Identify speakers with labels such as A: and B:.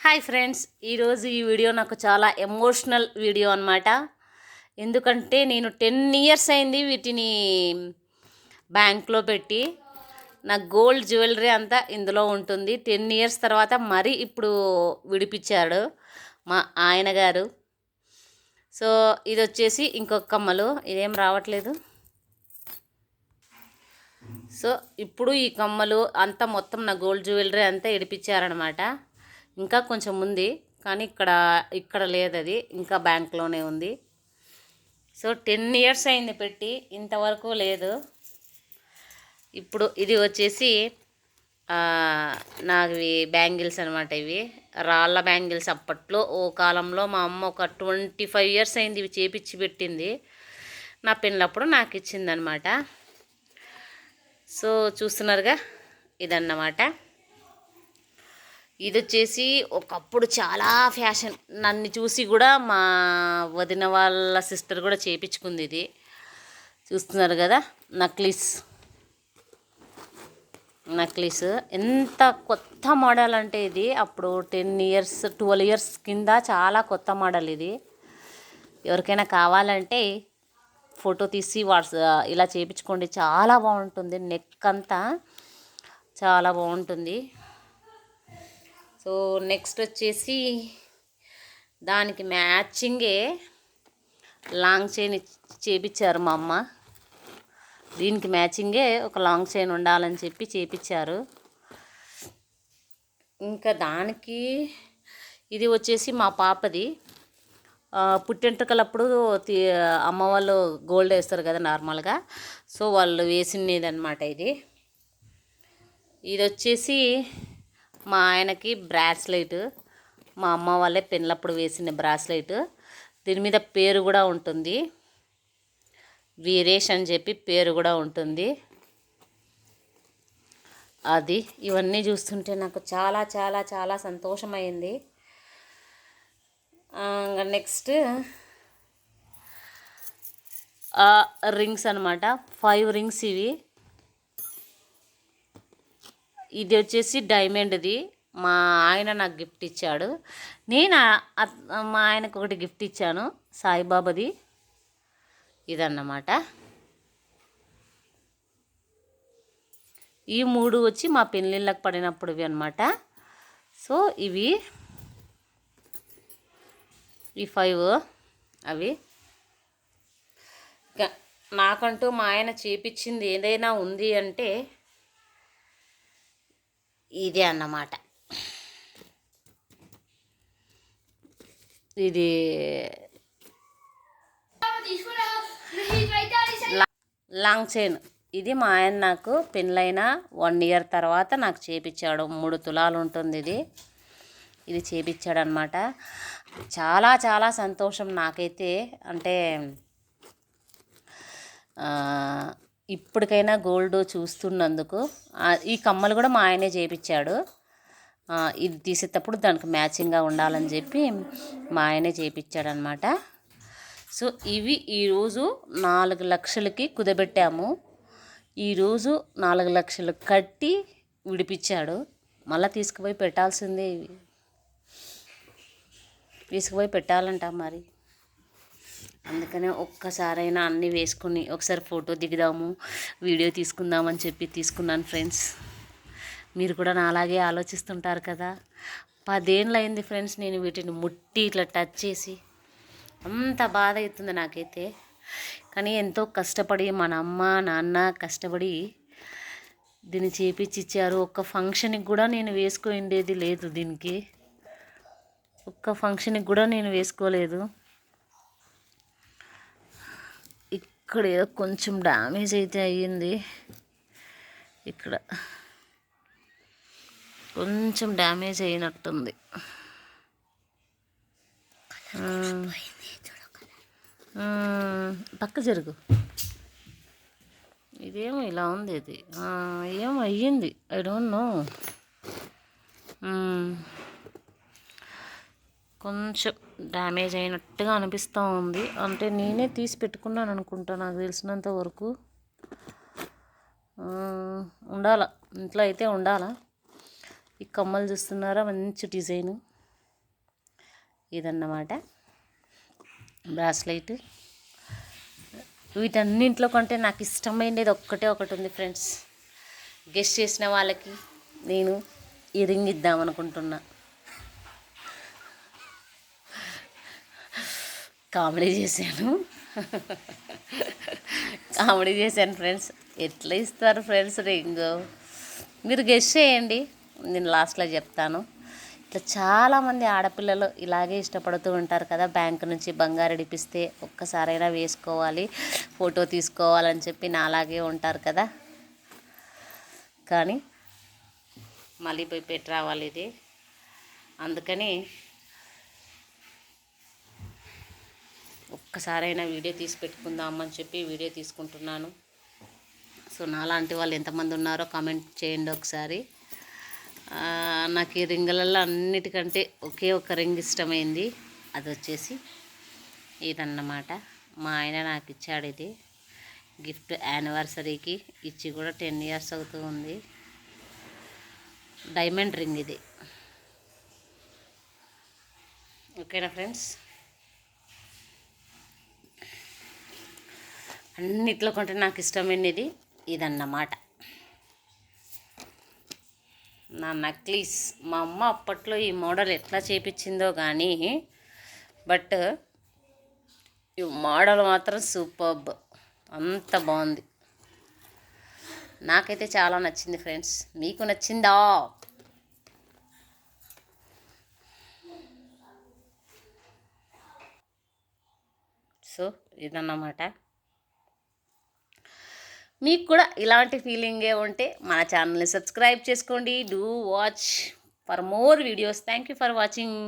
A: Hi friends ఈరోజు ఈ video నాకు చాలా ఎమోషనల్ వీడియో అనమాట ఎందుకంటే నేను టెన్ ఇయర్స్ అయింది వీటిని బ్యాంక్లో పెట్టి నా గోల్డ్ జ్యువెలరీ అంతా ఇందులో ఉంటుంది. టెన్ ఇయర్స్ తర్వాత మరీ ఇప్పుడు విడిపించాడు మా ఆయన గారు. సో ఇది వచ్చేసి ఇంకొక కమ్మలు ఇదేం రావట్లేదు. సో ఇప్పుడు ఈ కమ్మలు అంతా మొత్తం నా గోల్డ్ జ్యువెలరీ అంతా ఇడిపించారనమాట ఇంకా కొంచెం ఉంది కానీ ఇక్కడ ఇక్కడ లేదు అది ఇంకా బ్యాంక్లోనే ఉంది. సో టెన్ ఇయర్స్ అయింది పెట్టి ఇంతవరకు లేదు. ఇప్పుడు ఇది వచ్చేసి నాకు నావి బ్యాంగిల్స్ అనమాట ఇవి. రాళ్ళ బ్యాంగిల్స్ అప్పట్లో ఓ కాలంలో మా అమ్మ ఒక ట్వంటీ ఫైవ్ ఇయర్స్ అయింది ఇవి చేపించి పెట్టింది. నా పెళ్ళప్పుడు నాకు ఇచ్చిందనమాట సో చూస్తున్నారుగా ఇదన్నమాట. ఇది వచ్చేసి ఒకప్పుడు చాలా ఫ్యాషన్. నన్ను చూసి కూడా మా వదిన వాళ్ళ సిస్టర్ కూడా చేపించుకుంది ఇది. చూస్తున్నారు కదా? నక్లీస్. నక్లీస్. ఎంత కొత్త మోడల్ అంటే ఇది. అప్పుడు టెన్ ఇయర్స్ ట్వెల్వ్ ఇయర్స్ కింద చాలా కొత్త మోడల్ ఇది. ఎవరికైనా కావాలంటే ఫోటో తీసి వాట్స్ ఇలా చేయించుకోండి చాలా బాగుంటుంది. నెక్ అంతా చాలా బాగుంటుంది. సో నెక్స్ట్ వచ్చేసి దానికి మ్యాచింగే లాంగ్ చైన్ చేపించారు మా అమ్మ. దీనికి మ్యాచింగే ఒక లాంగ్ చైన్ ఉండాలని చెప్పి చేపించారు ఇంకా దానికి ఇది వచ్చేసి మా పాపది. ఆ, పుట్టెంట్రుకలప్పుడు తీ అమ్మ వాళ్ళు గోల్డ్ వేస్తారు కదా నార్మల్గా. సో వాళ్ళు వేసినది అనమాట ఇది. ఇది వచ్చేసి మా ఆయనకి బ్రాస్లెట్ మా అమ్మ వాళ్ళే పెళ్ళప్పుడు వేసిన బ్రాస్లెట్. దీని మీద పేరు కూడా ఉంటుంది. వీరేష్ అని చెప్పి పేరు కూడా ఉంటుంది. అది ఇవన్నీ చూస్తుంటే నాకు చాలా చాలా చాలా సంతోషమైంది. నెక్స్ట్ రింగ్స్ అనమాట ఫైవ్ రింగ్స్ ఇవి. ఇది వచ్చేసి డైమండ్ది మా ఆయన నాకు గిఫ్ట్ ఇచ్చాడు. నేను మా ఆయనకు ఒకటి గిఫ్ట్ ఇచ్చాను సాయిబాబాది. ఇదన్నమాట. ఈ మూడు వచ్చి మా పెళ్ళిళ్ళకి పడినప్పుడువి అనమాట సో ఇవి. ఈ ఫైవ్ అవి. నాకంటూ మా ఆయన చేపించింది ఏదైనా ఉంది అంటే ఇదే అన్నమాట. ఇది లాంగ్ చైన్. ఇది మా ఆయన నాకు పెళ్ళైన వన్ ఇయర్ తర్వాత నాకు చేపించాడు మూడు తులాలు ఉంటుంది ఇది. ఇది చేపించాడు అనమాట చాలా చాలా సంతోషం నాకైతే. అంటే ఇప్పటికైనా గోల్డ్ చూస్తున్నందుకు ఈ కమ్మలు కూడా మా ఆయనే చేయించాడు ఇది తీసేటప్పుడు దానికి మ్యాచింగ్గా ఉండాలని చెప్పి మా ఆయనే చేపించాడు అనమాట సో ఇవి ఈరోజు నాలుగు లక్షలకి కుదబెట్టాము. ఈరోజు నాలుగు లక్షలు కట్టి విడిపించాడు మళ్ళీ తీసుకుపోయి పెట్టాల్సిందే ఇవి. తీసుకుపోయి పెట్టాలంట మరి. అందుకనే ఒక్కసారైనా అన్నీ వేసుకుని ఒకసారి ఫోటో దిగుదాము వీడియో తీసుకుందామని చెప్పి తీసుకున్నాను ఫ్రెండ్స్. మీరు కూడా నా అలాగే ఆలోచిస్తుంటారు కదా. పదేళ్ళు అయింది ఫ్రెండ్స్ నేను వీటిని ముట్టి ఇట్లా టచ్ చేసి. అంత బాధ అవుతుంది నాకైతే. కానీ ఎంతో కష్టపడి మన అమ్మ నాన్న కష్టపడి దీన్ని చేపించిచ్చారు ఒక్క ఫంక్షన్కి కూడా నేను వేసుకుండేది లేదు దీనికి. ఒక్క ఫంక్షన్కి కూడా నేను వేసుకోలేదు. ఇక్కడ ఏదో కొంచెం డ్యామేజ్ అయితే అయ్యింది. ఇక్కడ కొంచెం డ్యామేజ్ అయినట్టుంది. పక్క జరుగు. ఇదేమో ఇలా ఉంది ఇది. ఏమో అయ్యింది. I don't know. కొంచెం డ్యామేజ్ అయినట్టుగా అనిపిస్తూ ఉంది. అంటే నేనే తీసి పెట్టుకున్నాను అనుకుంటా నాకు తెలిసినంత వరకు. ఉండాల? ఇంట్లో అయితే ఉండాల? ఈ కమ్మలు చూస్తున్నారా? మంచి డిజైను. ఇదన్నమాట. బ్రాస్లైట్. వీటన్నింటిలో కంటే నాకు ఇష్టమైనది ఒక్కటే ఒకటి ఉంది ఫ్రెండ్స్. గెస్ట్ చేసిన వాళ్ళకి నేను ఈ రింగ్ ఇద్దామనుకుంటున్నా కామెడీ చేశాను. కామెడీ చేశాను ఫ్రెండ్స్. ఎట్లా ఇస్తారు ఫ్రెండ్స్ రింగ్? మీరు గెస్ట్ చేయండి. నేను లాస్ట్లో చెప్తాను. ఇట్లా చాలామంది ఆడపిల్లలు ఇలాగే ఇష్టపడుతూ ఉంటారు కదా బ్యాంక్ నుంచి బంగారు ఇడిపిస్తే ఒక్కసారైనా వేసుకోవాలి ఫోటో తీసుకోవాలని చెప్పి నా అలాగే ఉంటారు కదా. కానీ మళ్ళీ పోయి పెట్టి రావాలి ఇది. అందుకని ఒక్కసారైనా వీడియో తీసి పెట్టుకుందామని చెప్పి వీడియో తీసుకుంటున్నాను. సో నాలాంటి వాళ్ళు ఎంతమంది ఉన్నారో కామెంట్ చేయండి ఒకసారి. నాకు ఈ రింగులలో అన్నిటికంటే ఒకే ఒక రింగ్ ఇష్టమైంది. అది వచ్చేసి ఇదన్నమాట. మా ఆయన నాకు ఇచ్చాడు ఇది. గిఫ్ట్ యానివర్సరీకి ఇచ్చి కూడా టెన్ ఇయర్స్ అవుతూ ఉంది. డైమండ్ రింగ్ ఇది. ఓకేనా ఫ్రెండ్స్? అన్నిట్లో కంటే నాకు ఇష్టమైనది ఇదన్నమాట. నా నక్లీస్ మా అమ్మ అప్పట్లో ఈ మోడల్ ఎట్లా చేపించిందో కానీ బట్ ఈ మోడల్ మాత్రం సూపర్బ్ అంత బాగుంది. నాకైతే చాలా నచ్చింది ఫ్రెండ్స్. మీకు నచ్చిందా? సో ఇదన్నమాట. మీకు కూడా ఇలాంటి ఫీలింగే ఉంటే మన ఛానల్ని సబ్స్క్రైబ్ చేసుకోండి. Do watch for more videos thank you for watching